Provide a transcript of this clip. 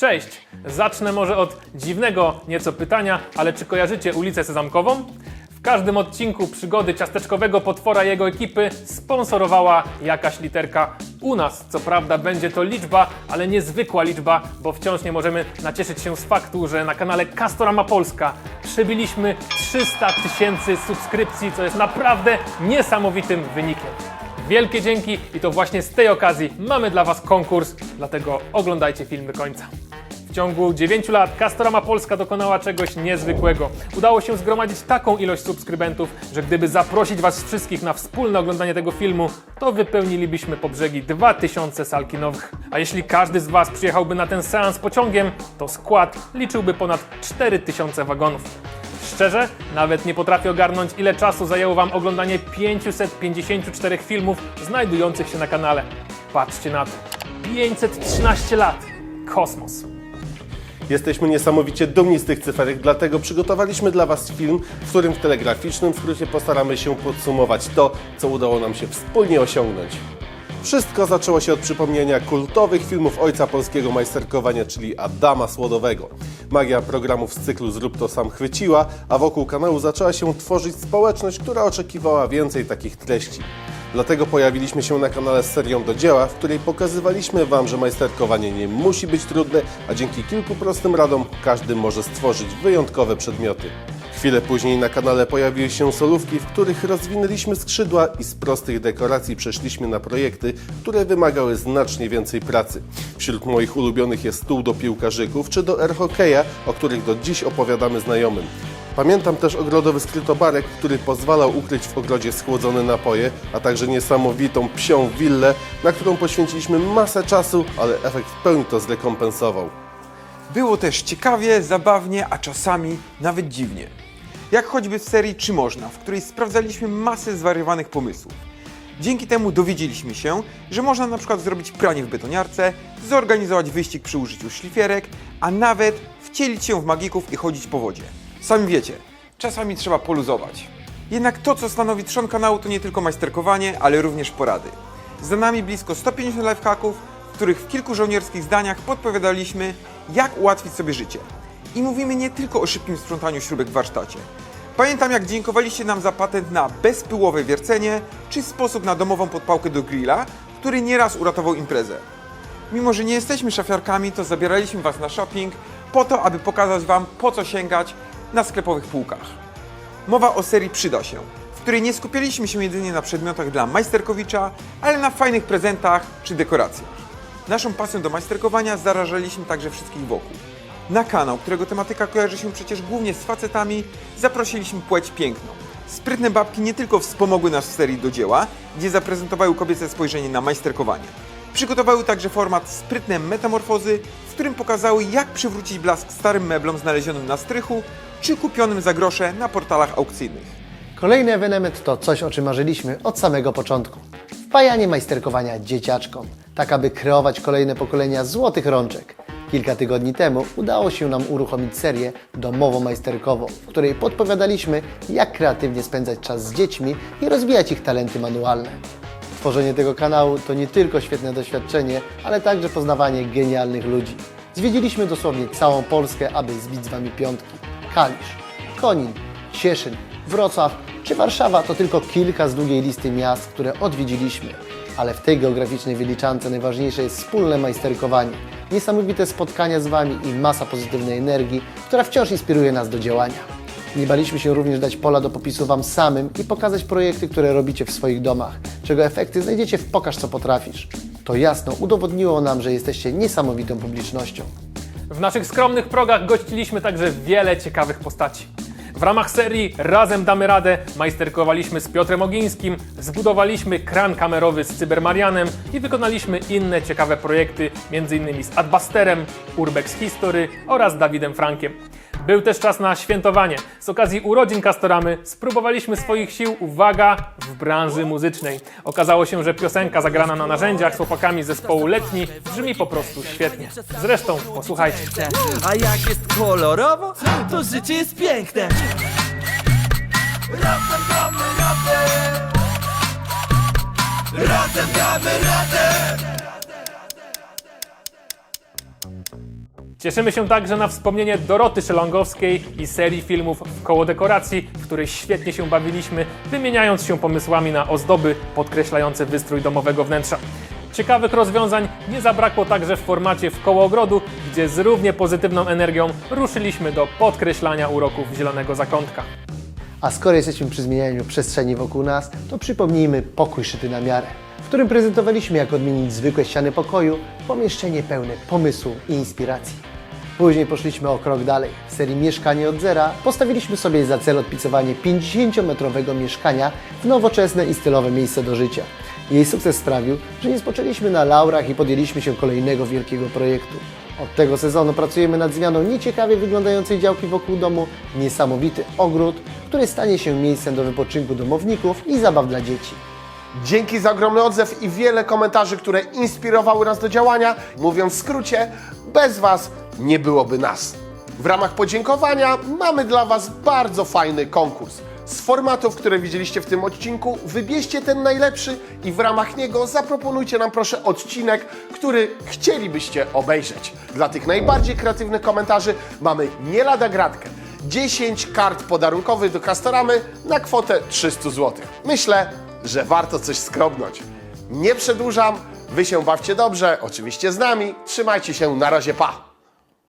Cześć! Zacznę może od dziwnego nieco pytania, ale czy kojarzycie ulicę Sezamkową? W każdym odcinku przygody ciasteczkowego potwora i jego ekipy sponsorowała jakaś literka u nas. Co prawda będzie to liczba, ale niezwykła liczba, bo wciąż nie możemy nacieszyć się z faktu, że na kanale Castorama Polska przebiliśmy 300 tysięcy subskrypcji, co jest naprawdę niesamowitym wynikiem. Wielkie dzięki i to właśnie z tej okazji mamy dla Was konkurs, dlatego oglądajcie film do końca. Ciągu 9 lat Castorama Polska dokonała czegoś niezwykłego. Udało się zgromadzić taką ilość subskrybentów, że gdyby zaprosić Was wszystkich na wspólne oglądanie tego filmu, to wypełnilibyśmy po brzegi 2000 sal kinowych. A jeśli każdy z Was przyjechałby na ten seans pociągiem, to skład liczyłby ponad 4000 wagonów. Szczerze, nawet nie potrafię ogarnąć, ile czasu zajęło Wam oglądanie 554 filmów znajdujących się na kanale. Patrzcie na to. 513 lat. Kosmos. Jesteśmy niesamowicie dumni z tych cyferek, dlatego przygotowaliśmy dla Was film, w którym w telegraficznym skrócie postaramy się podsumować to, co udało nam się wspólnie osiągnąć. Wszystko zaczęło się od przypomnienia kultowych filmów ojca polskiego majsterkowania, czyli Adama Słodowego. Magia programów z cyklu Zrób to sam chwyciła, a wokół kanału zaczęła się tworzyć społeczność, która oczekiwała więcej takich treści. Dlatego pojawiliśmy się na kanale z serią do dzieła, w której pokazywaliśmy Wam, że majsterkowanie nie musi być trudne, a dzięki kilku prostym radom każdy może stworzyć wyjątkowe przedmioty. Chwilę później na kanale pojawiły się solówki, w których rozwinęliśmy skrzydła i z prostych dekoracji przeszliśmy na projekty, które wymagały znacznie więcej pracy. Wśród moich ulubionych jest stół do piłkarzyków czy do airhokeja, o których do dziś opowiadamy znajomym. Pamiętam też ogrodowy skrytobarek, który pozwalał ukryć w ogrodzie schłodzone napoje, a także niesamowitą psią willę, na którą poświęciliśmy masę czasu, ale efekt w pełni to zrekompensował. Było też ciekawie, zabawnie, a czasami nawet dziwnie. Jak choćby w serii Czy Można, w której sprawdzaliśmy masę zwariowanych pomysłów. Dzięki temu dowiedzieliśmy się, że można na przykład zrobić pranie w betoniarce, zorganizować wyścig przy użyciu szlifierek, a nawet wcielić się w magików i chodzić po wodzie. Sami wiecie, czasami trzeba poluzować. Jednak to, co stanowi trzon kanału, to nie tylko majsterkowanie, ale również porady. Za nami blisko 150 lifehacków, w których w kilku żołnierskich zdaniach podpowiadaliśmy, jak ułatwić sobie życie. I mówimy nie tylko o szybkim sprzątaniu śrubek w warsztacie. Pamiętam, jak dziękowaliście nam za patent na bezpyłowe wiercenie, czy sposób na domową podpałkę do grilla, który nieraz uratował imprezę. Mimo, że nie jesteśmy szafiarkami, to zabieraliśmy Was na shopping po to, aby pokazać Wam, po co sięgać na sklepowych półkach. Mowa o serii Przyda się, w której nie skupialiśmy się jedynie na przedmiotach dla majsterkowicza, ale na fajnych prezentach czy dekoracjach. Naszą pasją do majsterkowania zarażaliśmy także wszystkich wokół. Na kanał, którego tematyka kojarzy się przecież głównie z facetami, zaprosiliśmy płeć piękną. Sprytne babki nie tylko wspomogły nas w serii do dzieła, gdzie zaprezentowały kobiece spojrzenie na majsterkowanie. Przygotowały także format sprytne metamorfozy, w którym pokazały jak przywrócić blask starym meblom znalezionym na strychu, czy kupionym za grosze na portalach aukcyjnych. Kolejny ewenement to coś, o czym marzyliśmy od samego początku. Wpajanie majsterkowania dzieciaczkom, tak aby kreować kolejne pokolenia złotych rączek. Kilka tygodni temu udało się nam uruchomić serię domowo-majsterkową, w której podpowiadaliśmy, jak kreatywnie spędzać czas z dziećmi i rozwijać ich talenty manualne. Tworzenie tego kanału to nie tylko świetne doświadczenie, ale także poznawanie genialnych ludzi. Zwiedziliśmy dosłownie całą Polskę, aby zbić z Wami piątki. Kalisz, Konin, Cieszyn, Wrocław czy Warszawa to tylko kilka z długiej listy miast, które odwiedziliśmy. Ale w tej geograficznej wyliczance najważniejsze jest wspólne majsterkowanie, niesamowite spotkania z Wami i masa pozytywnej energii, która wciąż inspiruje nas do działania. Nie baliśmy się również dać pola do popisu Wam samym i pokazać projekty, które robicie w swoich domach, czego efekty znajdziecie w Pokaż co potrafisz. To jasno udowodniło nam, że jesteście niesamowitą publicznością. W naszych skromnych progach gościliśmy także wiele ciekawych postaci. W ramach serii Razem damy radę majsterkowaliśmy z Piotrem Ogińskim, zbudowaliśmy kran kamerowy z Cybermarianem i wykonaliśmy inne ciekawe projekty, m.in. z Adbusterem, Urbex History oraz Dawidem Frankiem. Był też czas na świętowanie. Z okazji urodzin Castoramy spróbowaliśmy swoich sił, uwaga, w branży muzycznej. Okazało się, że piosenka zagrana na narzędziach z chłopakami zespołu Letni brzmi po prostu świetnie. Zresztą posłuchajcie. A jak jest kolorowo, to życie jest piękne Razem damy radę Razem damy radę Cieszymy się także na wspomnienie Doroty Szelongowskiej i serii filmów w koło dekoracji, w której świetnie się bawiliśmy, wymieniając się pomysłami na ozdoby podkreślające wystrój domowego wnętrza. Ciekawych rozwiązań nie zabrakło także w formacie w koło ogrodu, gdzie z równie pozytywną energią ruszyliśmy do podkreślania uroków zielonego zakątka. A skoro jesteśmy przy zmienianiu przestrzeni wokół nas, to przypomnijmy pokój szyty na miarę, w którym prezentowaliśmy, jak odmienić zwykłe ściany pokoju pomieszczenie pełne pomysłu i inspiracji. Później poszliśmy o krok dalej. W serii Mieszkanie od zera postawiliśmy sobie za cel odpicowanie 50-metrowego mieszkania w nowoczesne i stylowe miejsce do życia. Jej sukces sprawił, że nie spoczęliśmy na laurach i podjęliśmy się kolejnego wielkiego projektu. Od tego sezonu pracujemy nad zmianą nieciekawie wyglądającej działki wokół domu niesamowity ogród, który stanie się miejscem do wypoczynku domowników i zabaw dla dzieci. Dzięki za ogromny odzew i wiele komentarzy, które inspirowały nas do działania. Mówiąc w skrócie, bez Was nie byłoby nas. W ramach podziękowania mamy dla Was bardzo fajny konkurs. Z formatów, które widzieliście w tym odcinku, wybierzcie ten najlepszy i w ramach niego zaproponujcie nam proszę odcinek, który chcielibyście obejrzeć. Dla tych najbardziej kreatywnych komentarzy mamy nie lada gratkę. 10 kart podarunkowych do Castoramy na kwotę 300 zł. Myślę, że warto coś skrobnąć. Nie przedłużam, wy się bawcie dobrze, oczywiście z nami. Trzymajcie się, na razie, pa!